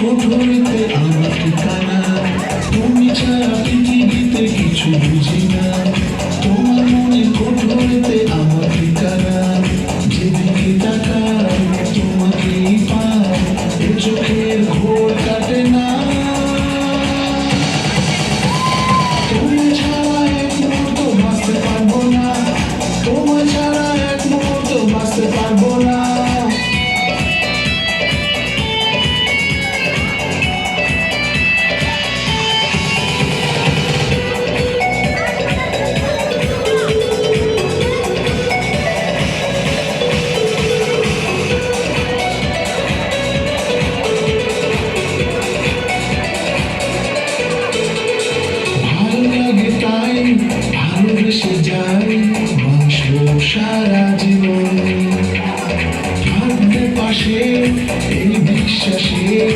কোঠরিতে আমার ভালোবেসে যাই বাঁচব সারা জীবন। থাকবে পাশে এই বিশ্বাসে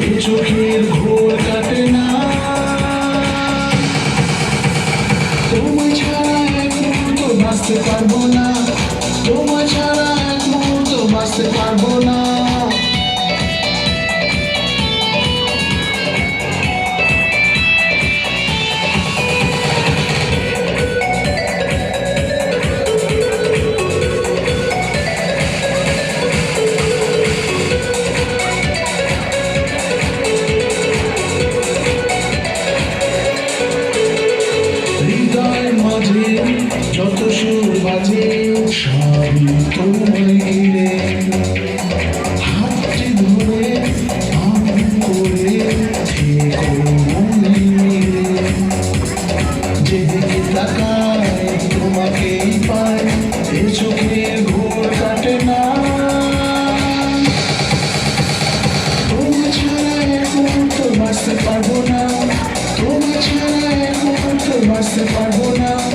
এ চোখের ঘোর কাটে না। তোমায় ছাড়া বাঁচতে পারব না। মাঝে যত সুর বাজে, সবই তোমায় ঘিরে। পাই এ ঘোর কাটে না। ছাড়া মুহূর্ত বাঁচতে পারব না। তোমার ছাড়া এক মুহূর্ত বাঁচতে পারব না।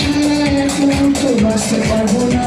ছাড়া এক মুহূর্ত বাঁচতে পারব না।